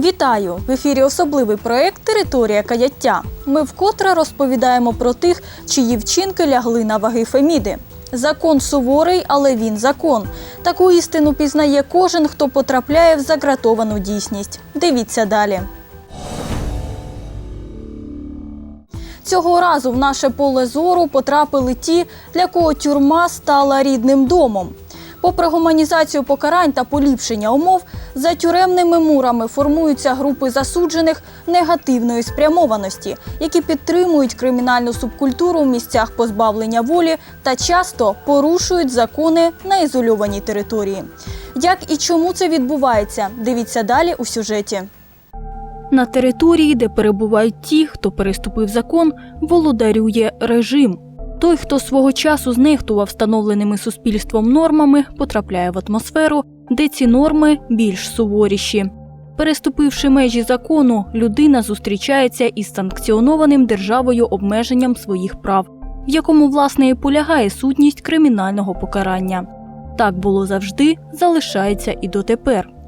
Вітаю! В ефірі особливий проект Територія каяття. Ми вкотре розповідаємо про тих, чиї вчинки лягли на ваги Феміди. Закон суворий, але він закон. Таку істину пізнає кожен, хто потрапляє в загратовану дійсність. Дивіться далі. Цього разу в наше поле зору потрапили ті, для кого тюрма стала рідним домом. Попри гуманізацію покарань та поліпшення умов, за тюремними мурами формуються групи засуджених негативної спрямованості, які підтримують кримінальну субкультуру в місцях позбавлення волі та часто порушують закони на ізольованій території. Як і чому це відбувається? Дивіться далі у сюжеті. На території, де перебувають ті, хто переступив закон, володарює режим. Той, хто свого часу знехтував встановленими суспільством нормами, потрапляє в атмосферу, де ці норми більш суворіші. Переступивши межі закону, людина зустрічається із санкціонованим державою обмеженням своїх прав, в якому власне і полягає сутність кримінального покарання. Так було завжди, залишається і дотепер.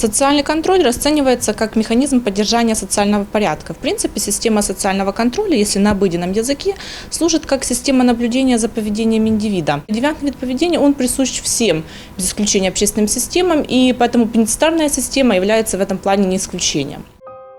Социальный контроль расценивается как механизм поддержания социального порядка. В принципе, система социального контроля, если на обыденном языке, служит как система наблюдения за поведением индивида. Девиантный вид поведения, он присущ всем, без исключения общественным системам, и поэтому пенитенциарная система является в этом плане не исключением.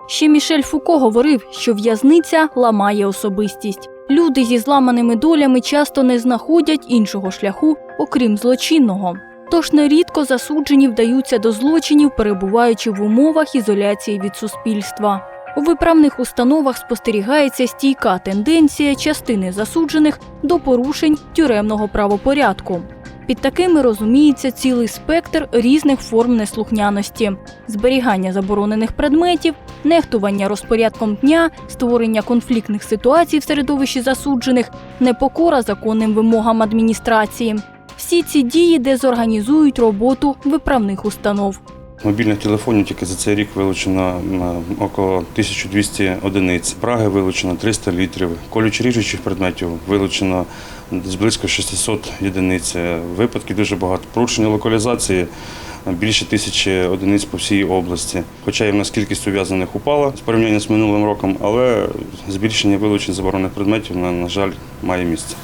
Ще Мішель Фуко говорив, що в'язниця ламає особистість. Люди зі зламаними долями часто не знаходять іншого шляху, окрім злочинного. Тож нерідко засуджені вдаються до злочинів, перебуваючи в умовах ізоляції від суспільства. У виправних установах спостерігається стійка тенденція частини засуджених до порушень тюремного правопорядку. Під такими розуміється цілий спектр різних форм неслухняності: зберігання заборонених предметів, нехтування розпорядком дня, створення конфліктних ситуацій в середовищі засуджених, непокора законним вимогам адміністрації. Всі ці дії дезорганізують роботу виправних установ. Мобільних телефонів тільки за цей рік вилучено около 1200 одиниць. Праги вилучено 300 літрів. Колючо ріжучих предметів вилучено близько 600 одиниць. Випадків дуже багато. Порушення локалізації більше тисячі одиниць по всій області. Хоча і в нас кількість ув'язаних упала з порівняння з минулим роком, але збільшення вилучень заборонених предметів, на жаль, має місце.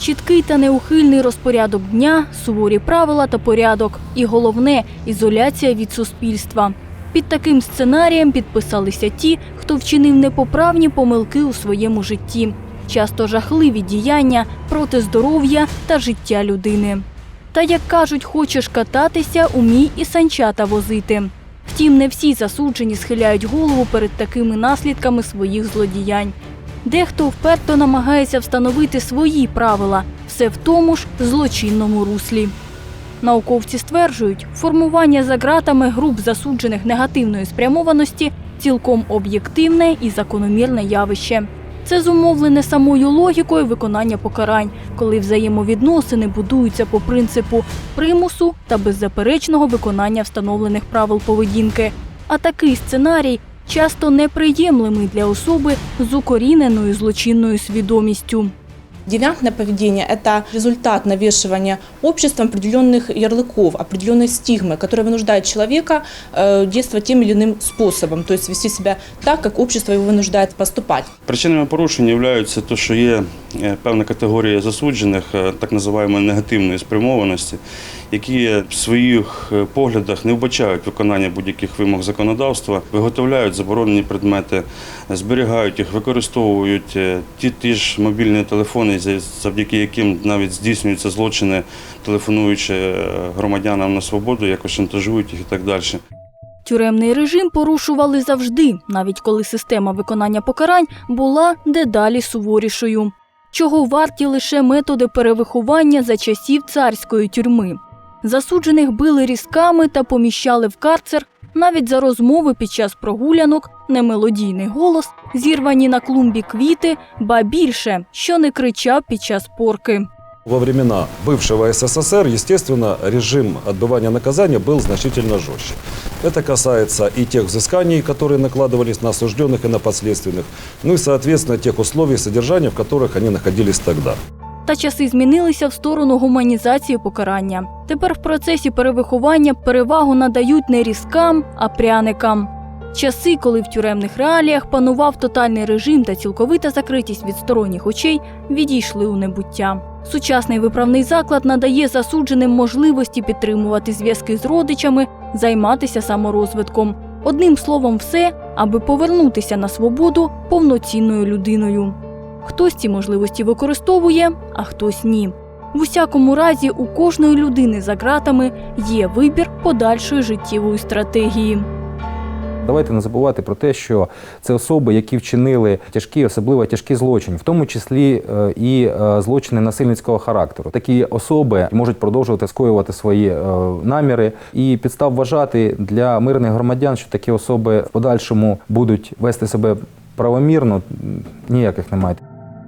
Чіткий та неухильний розпорядок дня, суворі правила та порядок. І головне ізоляція від суспільства. Під таким сценарієм підписалися ті, хто вчинив непоправні помилки у своєму житті, часто жахливі діяння проти здоров'я та життя людини. Та як кажуть, хочеш кататися, умій і санчата возити. Втім, не всі засуджені схиляють голову перед такими наслідками своїх злодіянь. Дехто вперто намагається встановити свої правила, все в тому ж злочинному руслі. Науковці стверджують, формування за ґратами груп засуджених негативної спрямованості цілком об'єктивне і закономірне явище. Це зумовлене самою логікою виконання покарань, коли взаємовідносини будуються по принципу примусу та беззаперечного виконання встановлених правил поведінки. А такий сценарій часто неприємлемий для особи з укоріненою злочинною свідомістю. Девиантное поведение – это результат навешивания обществом определенных ярлыков, определенной стигмы, которая вынуждает человека э, действовать тем или иным способом, то есть вести себя так, как общество его вынуждает поступать. Причинами порушень є те, що є е, певна категорія засуджених, е, так називаємо негативної спрямованості, які в своїх е, поглядах не вбачають виконання будь-яких вимог законодавства, виготовляють заборонені предмети, зберігають їх, використовують е, ті ті ж мобільні телефони, завдяки яким навіть здійснюються злочини, телефонуючи е, громадянам на свободу, якось шантажують їх і так далі. Тюремний режим порушували завжди, навіть коли система виконання покарань була дедалі суворішою. Чого варті лише методи перевиховання за часів царської тюрми. Засуджених били різками та поміщали в карцер навіть за розмови під час прогулянок, немелодійний голос, зірвані на клумбі квіти, ба більше, що не кричав під час порки. Во времена бывшего СССР, естественно, режим отбывания наказания был значительно жестче. Это касается и тех взысканий, которые накладывались на осужденных и на подследственных, ну и, соответственно, тех условий содержания, в которых они находились тогда. Та часи змінилися в сторону гуманізації покарання. Тепер в процесі перевиховання перевагу надають не різкам, а пряникам. Часи, коли в тюремних реаліях панував тотальний режим та цілковита закритість від сторонніх очей, відійшли у небуття. Сучасний виправний заклад надає засудженим можливості підтримувати зв'язки з родичами, займатися саморозвитком. Одним словом, все, аби повернутися на свободу повноцінною людиною. Хтось ці можливості використовує, а хтось ні. В усякому разі, у кожної людини за ґратами є вибір подальшої життєвої стратегії. Давайте не забувати про те, що це особи, які вчинили тяжкі, особливо тяжкі злочини, в тому числі е, і е, злочини насильницького характеру. Такі особи можуть продовжувати скоювати свої е, наміри, і підстав вважати для мирних громадян, що такі особи в подальшому будуть вести себе правомірно, ніяких немає.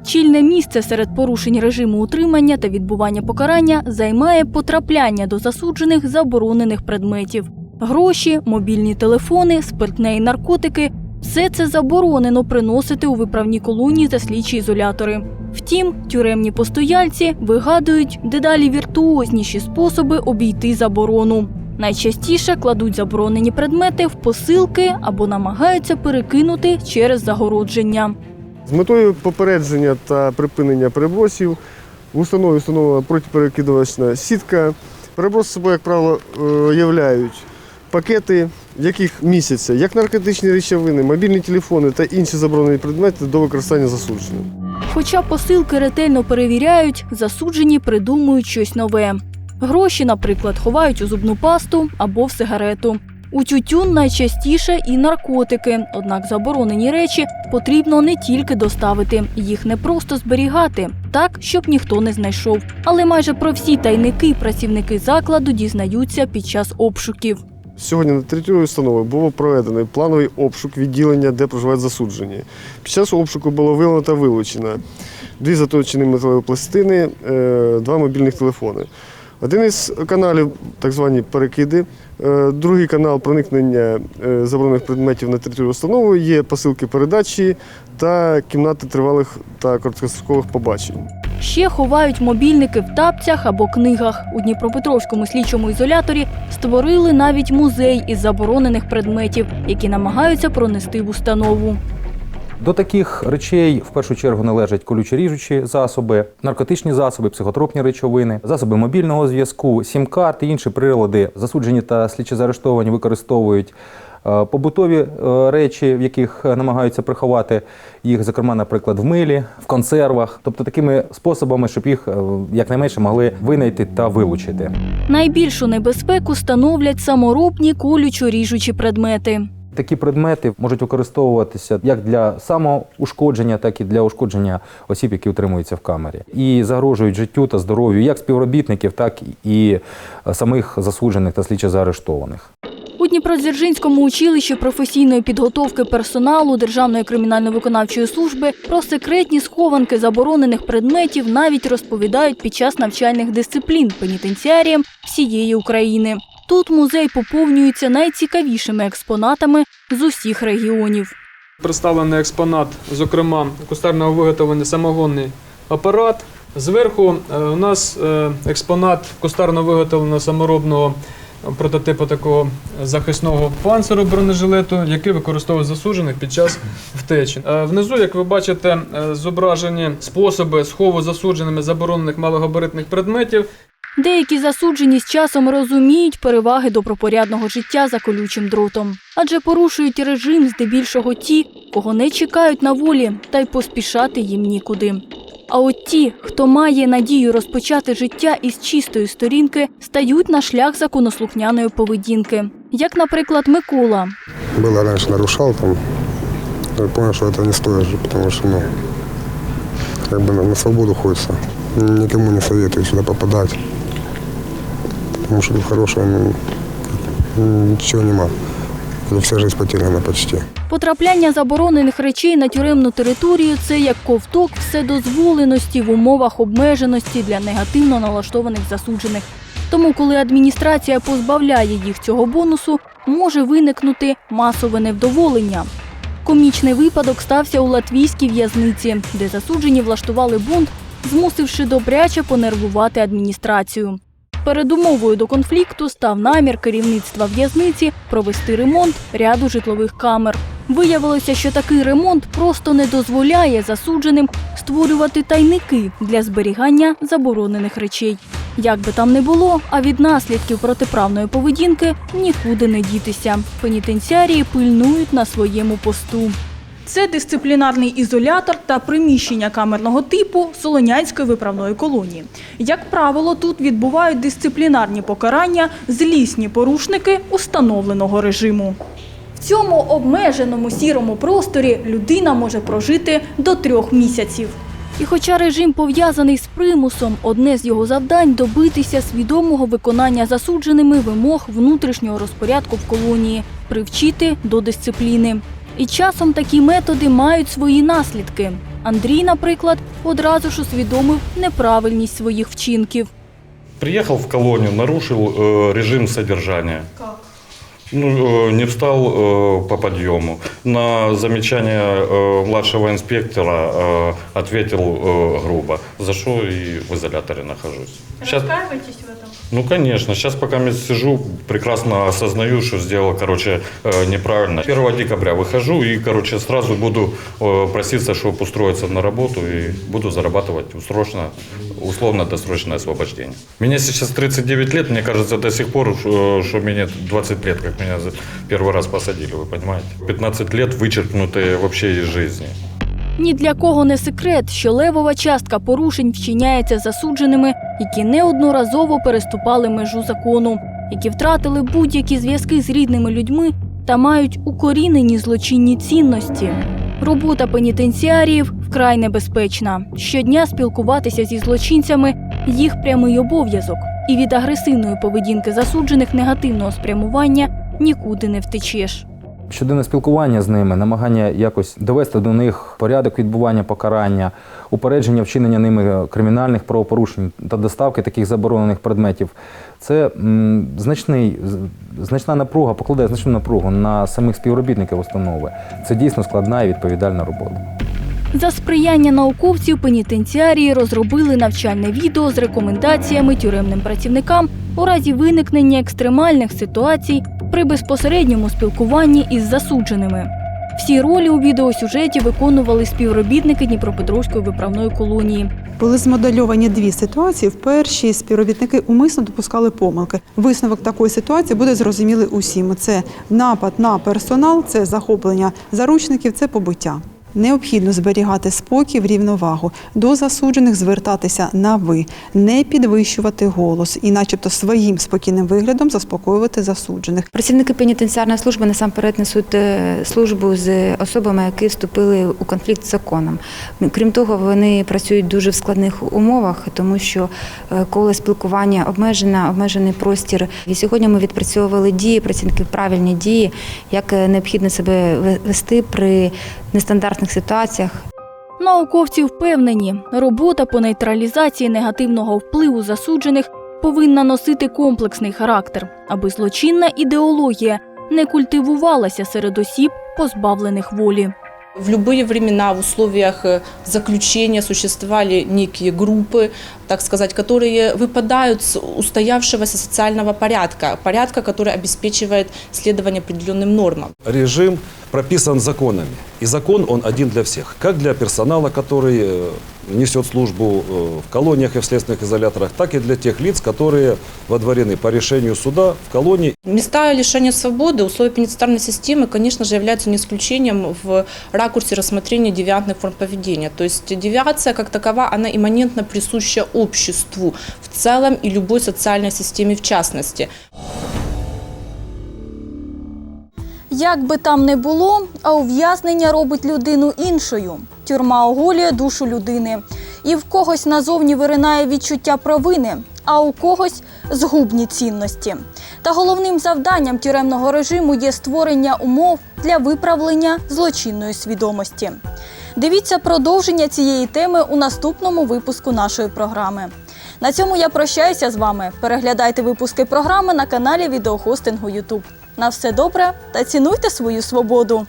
Чільне місце серед порушень режиму утримання та відбування покарання займає потрапляння до засуджених заборонених предметів. Гроші, мобільні телефони, спиртне і наркотики все це заборонено приносити у виправні колонії та слідчі ізолятори. Втім, тюремні постояльці вигадують дедалі віртуозніші способи обійти заборону. Найчастіше кладуть заборонені предмети в посилки або намагаються перекинути через загородження. З метою попередження та припинення перебросів в установі встановлена протиперекидувачна сітка. Переброс собою, як правило, е, являють пакети, в яких містяться як наркотичні речовини, мобільні телефони та інші заборонені предмети до використання засудженим. Хоча посилки ретельно перевіряють, засуджені придумують щось нове. Гроші, наприклад, ховають у зубну пасту або в сигарету. У тютюн найчастіше і наркотики, однак заборонені речі потрібно не тільки доставити, їх не просто зберігати, так, щоб ніхто не знайшов. Але майже про всі тайники працівники закладу дізнаються під час обшуків. Сьогодні на території установи було проведений плановий обшук відділення, де проживають засуджені. Під час обшуку було виявлено та вилучено дві заточені металеві пластини, е, два мобільних телефони. Один із каналів, так звані перекиди, е, другий канал проникнення е, заборонених предметів на територію установи є посилки передачі та кімнати тривалих та короткострокових побачень. Ще ховають мобільники в тапцях або книгах. У Дніпропетровському слідчому ізоляторі створили навіть музей із заборонених предметів, які намагаються пронести в установу. До таких речей в першу чергу належать колюче-ріжучі засоби, наркотичні засоби, психотропні речовини, засоби мобільного зв'язку, сім-карти, інші прилади. Засуджені та слідчі заарештовані використовують е, побутові е, речі, в яких е, намагаються приховати їх, зокрема, наприклад, в милі, в консервах, тобто такими способами, щоб їх якнайменше могли винайти та вилучити. Найбільшу небезпеку становлять саморобні колючо-ріжучі предмети. Такі предмети можуть використовуватися як для самоушкодження, так і для ушкодження осіб, які утримуються в камері, і загрожують життю та здоров'ю як співробітників, так і е, самих засуджених та слідчо заарештованих. У Дніпродзержинському училищі професійної підготовки персоналу Державної кримінально-виконавчої служби про секретні схованки заборонених предметів навіть розповідають під час навчальних дисциплін пенітенціаріям всієї України. Тут музей поповнюється найцікавішими експонатами з усіх регіонів. Представлений експонат, зокрема, кустарного виготовлення самогонний апарат. Зверху е, у нас е, експонат кустарно виготовленого саморобного прототипу такого захисного панциру бронежилету, який використовують засуджених під час втечі. Е, Внизу, як ви бачите, е, зображені способи схову засудженими заборонених малогабаритних предметів. Деякі засуджені з часом розуміють переваги добропорядного життя за колючим дротом, адже порушують режим здебільшого ті, кого не чекають на волі, та й поспішати їм нікуди. А от ті, хто має надію розпочати життя із чистої сторінки, стають на шлях законослухняної поведінки, як, наприклад, Микола. было раньше нарушал, там, я понял, что это не стоит же, потому что, ну, как бы на, на свободу хочется. Никому не советую сюда попадать, потому что тут хорошего, ну, ничего нема. Вся жизнь потеряна почти. Потрапляння заборонених речей на тюремну територію це як ковток вседозволеності в умовах обмеженості для негативно налаштованих засуджених. Тому, коли адміністрація позбавляє їх цього бонусу, може виникнути масове невдоволення. Комічний випадок стався у латвійській в'язниці, де засуджені влаштували бунт, змусивши добряче понервувати адміністрацію. Передумовою до конфлікту став намір керівництва в'язниці провести ремонт ряду житлових камер. Виявилося, що такий ремонт просто не дозволяє засудженим створювати тайники для зберігання заборонених речей. Як би там не було, а від наслідків протиправної поведінки нікуди не дітися. Пенітенціарії пильнують на своєму посту. Це дисциплінарний ізолятор та приміщення камерного типу Солонянської виправної колонії. Як правило, тут відбувають дисциплінарні покарання злісні порушники установленого режиму. В цьому обмеженому сірому просторі людина може прожити до трьох місяців. І хоча режим пов'язаний з примусом, одне з його завдань добитися свідомого виконання засудженими вимог внутрішнього розпорядку в колонії, привчити до дисципліни. І часом такі методи мають свої наслідки. Андрій, наприклад, одразу ж усвідомив неправильність своїх вчинків. Приехал в колонию, нарушил э, режим содержания. Как? Ну, э, не встал э, по подъему. На замечание э, младшего инспектора э, ответил э, грубо. За что и в изоляторе нахожусь. Сейчас, Раскаиваетесь в этом? Ну, конечно. Сейчас, пока я сижу, прекрасно осознаю, что сделал, короче, э, неправильно. 1 декабря выхожу и, короче, сразу буду э, проситься, чтобы устроиться на работу и буду зарабатывать усрочно, условно-досрочное освобождение. Мне сейчас 39 лет, мне кажется до сих пор, что что мне 20 лет, как меня первый раз посадили, вы понимаете? 15 лет вычеркнутые вообще из жизни. Ні для кого не секрет, що левова частка порушень вчиняється засудженими, які неодноразово переступали межу закону, які втратили будь-які зв'язки з рідними людьми та мають укорінені злочинні цінності. Робота пенітенціаріїв вкрай небезпечна. Щодня спілкуватися зі злочинцями їх прямий обов'язок, і від агресивної поведінки засуджених негативного спрямування нікуди не втечеш. Щоденне спілкування з ними, намагання якось довести до них порядок відбування покарання, упередження вчинення ними кримінальних правопорушень та доставки таких заборонених предметів. Це значний, значна напруга, покладає значну напругу на самих співробітників установи. Це дійсно складна і відповідальна робота. За сприяння науковців пенітенціарії розробили навчальне відео з рекомендаціями тюремним працівникам у разі виникнення екстремальних ситуацій при безпосередньому спілкуванні із засудженими. Всі ролі у відеосюжеті виконували співробітники Дніпропетровської виправної колонії. Були змодельовані дві ситуації. В першій співробітники умисно допускали помилки. Висновок такої ситуації буде зрозумілий усім. Це напад на персонал, це захоплення заручників, це побиття. Необхідно зберігати спокій, в рівновагу, до засуджених звертатися на ви, не підвищувати голос і, начебто, своїм спокійним виглядом заспокоювати засуджених. Працівники пенітенціарної служби насамперед несуть е, службу з особами, які вступили у конфлікт з законом. Крім того, вони працюють дуже в складних умовах, тому що е, коло спілкування обмежена, обмежений простір. І сьогодні ми відпрацьовували дії працівників, правильні дії, як е, необхідно себе ве- вести при нестандартних ситуаціях. Науковці впевнені, робота по нейтралізації негативного впливу засуджених повинна носити комплексний характер, аби злочинна ідеологія не культивувалася серед осіб, позбавлених волі. В любые времена в условиях э, заключения существовали некие группы, так сказать, которые выпадают с устоявшегося социального порядка, порядка, который обеспечивает следование определенным нормам. Режим прописан законами. И закон, он один для всех. Как для персонала, который э, несет службу э, в колониях и в следственных изоляторах, так и для тех лиц, которые водворены по решению суда в колонии Места лишения свободы, условия пенитенциарной системы, конечно же, являются не исключением в ракурсе рассмотрения девиантных форм поведения. То есть девиация как такова, она имманентно присуща обществу в целом и любой социальной системе в частности. Як би там не було, а ув'язнення робить людину іншою. Тюрма оголює душу людини. І в когось назовні виринає відчуття провини, а у когось згубні цінності. Та головним завданням тюремного режиму є створення умов для виправлення злочинної свідомості. Дивіться продовження цієї теми у наступному випуску нашої програми. На цьому я прощаюся з вами. Переглядайте випуски програми на каналі відеохостингу YouTube. На все добре та цінуйте свою свободу.